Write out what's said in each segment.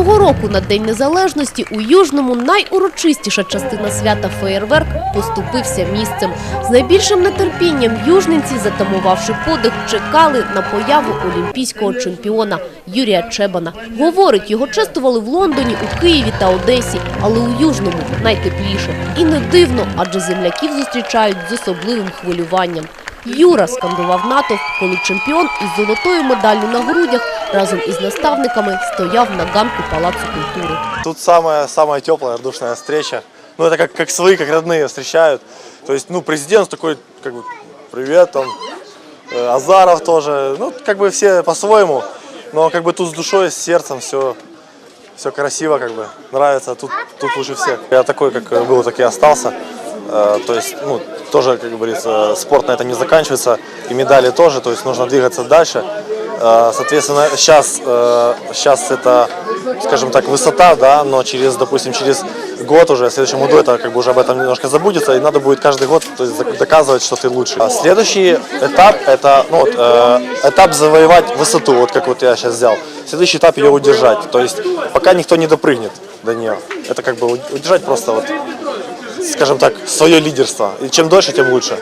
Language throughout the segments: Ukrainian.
Цього року на День Незалежності у Южному найурочистіша частина свята феєрверк поступився місцем. З найбільшим нетерпінням южненці, затамувавши подих, чекали на появу олімпійського чемпіона Юрія Чебана. Говорить, його чествували в Лондоні, у Києві та Одесі, але у Южному найтепліше. І не дивно, адже земляків зустрічають з особливим хвилюванням. Юра скандував натовп, коли чемпіон із золотою медаллю на грудях разом із наставниками стояв на ганку Палацу культури. Тут самая, самая теплая, радушная встреча. Ну, это как, как свои, как родные встречают. То есть, ну, президент такой, как бы, привет, там, э, Азаров тоже. Ну, как бы все по-своему. Но как бы тут с душой, с сердцем все, все красиво, как бы, нравится. Тут, тут лучше всех. Я такой, как был, так и остался. Э, То есть, ну, тоже, как говорится, спорт на этом не заканчивается. И медали тоже, то есть нужно двигаться дальше. Э, Соответственно, сейчас, э, сейчас это, скажем так, высота, да, но через, допустим, через год уже, в следующем году это как бы уже об этом немножко забудется, и надо будет каждый год то есть, док- доказывать, что ты лучше. А следующий этап это ну, вот, э, этап завоевать высоту, вот как вот я сейчас взял. Следующий этап ее удержать, то есть пока никто не допрыгнет до нее. Это как бы уд- удержать просто вот, скажем так, своє лідерство. І чим дольше, тим лучше.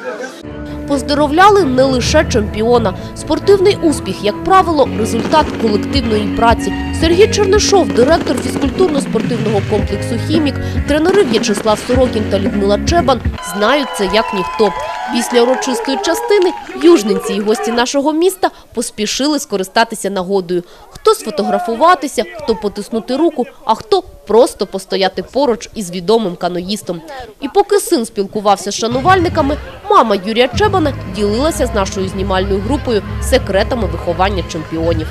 Поздоровляли не лише чемпіона. Спортивний успіх, як правило, результат колективної праці. Сергій Чернишов, директор фізкультурно-спортивного комплексу «Хімік», тренери В'ячеслав Сорокін та Людмила Чебан знають це як ніхто. Після урочистої частини южненці і гості нашого міста поспішили скористатися нагодою. Хто сфотографуватися, хто потиснути руку, а хто просто постояти поруч із відомим каноїстом. І поки син спілкувався з шанувальниками, мама Юрія Чебана ділилася з нашою знімальною групою секретами виховання чемпіонів.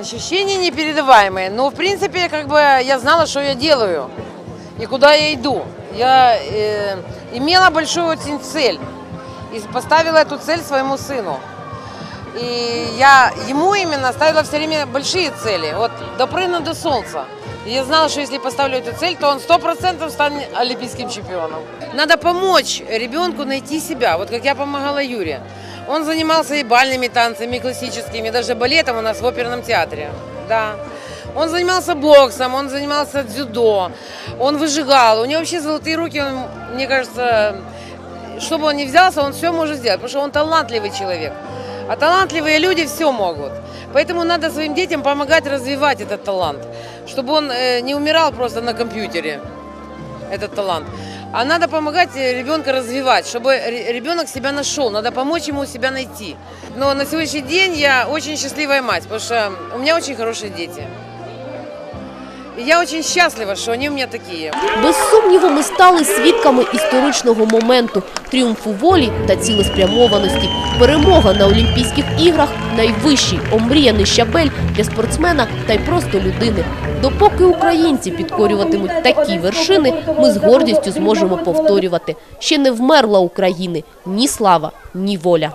Ощущения непередаваемые. Но, в принципе, как бы я знала, что я делаю и куда я иду. Я э, имела большую очень цель И поставила эту цель своему сыну. И я ему именно ставила все время большие цели. Вот допрыгнуть до солнца. И я знала, что если поставлю эту цель, то он сто процентов станет олимпийским чемпионом. Надо помочь ребенку найти себя, вот как я помогала Юре. Он занимался и бальными танцами, и классическими, даже балетом у нас в оперном театре. Да. Он занимался боксом, он занимался дзюдо, он выжигал. У него вообще золотые руки, он, мне кажется, что бы он ни взялся, он все может сделать, потому что он талантливый человек. А талантливые люди все могут. Поэтому надо своим детям помогать развивать этот талант, чтобы он э, не умирал просто на компьютере, этот талант. А надо помогать э, ребенка развивать, чтобы ре- ребенок себя нашел, надо помочь ему себя найти. Но на сегодняшний день я очень счастливая мать, потому что у меня очень хорошие дети. Я очень счастлива, что они у меня такие. Без сумніву, ми стали свідками історичного моменту тріумфу волі та цілеспрямованості. Перемога на Олімпійських іграх найвищий омріяний щабель для спортсмена та й просто людини. Допоки українці підкорюватимуть такі вершини, ми з гордістю зможемо повторювати. Ще не вмерла України ні слава, ні воля.